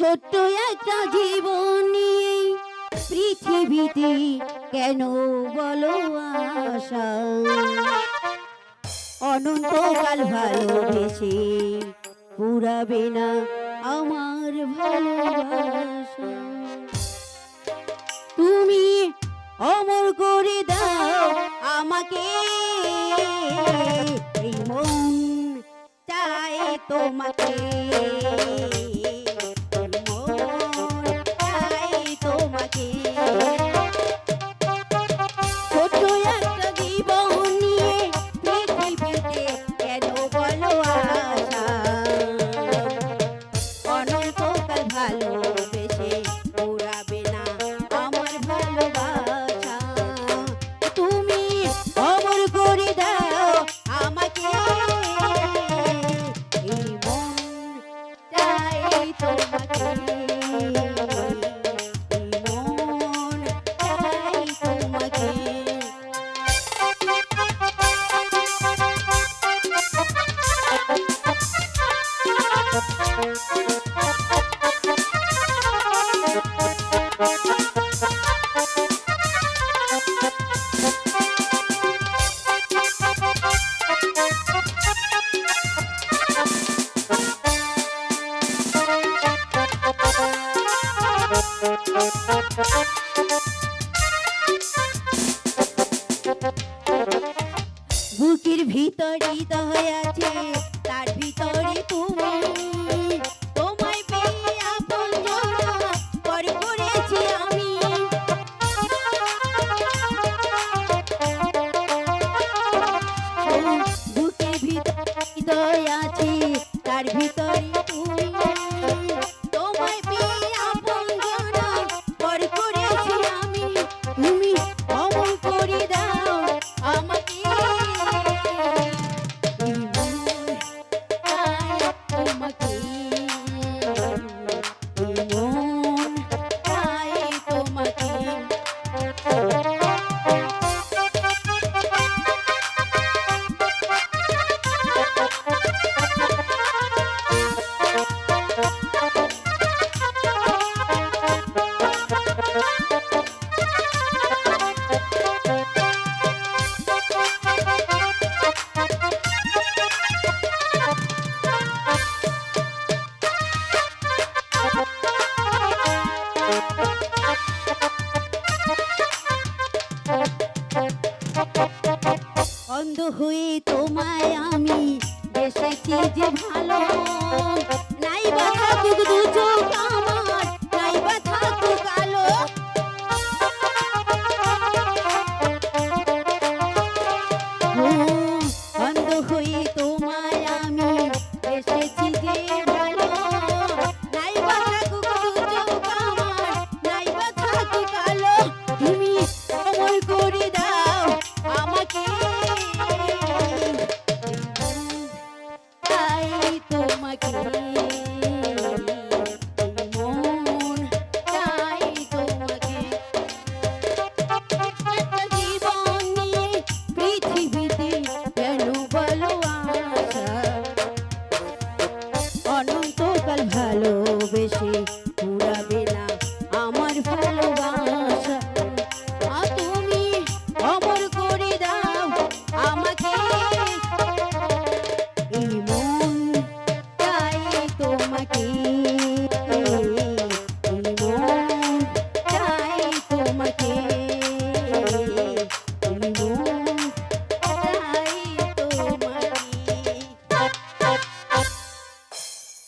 ছোট্ট একটা জীবন পৃথিবীতে কেন বলো আশা? অনন্তকাল ভালোবেসে পুরাবে না আমার ভালোবাসা। তুমি অমর করে দাও আমাকে, এই মন চাই তোমাকে। বুকের ভিতরে দহয় আছে তার ভিতরে ভিতরে হয়ে তোমায় আমি বেসেছি যে ভালো। নাই বাধা দু চোখ আমার। Oh my god.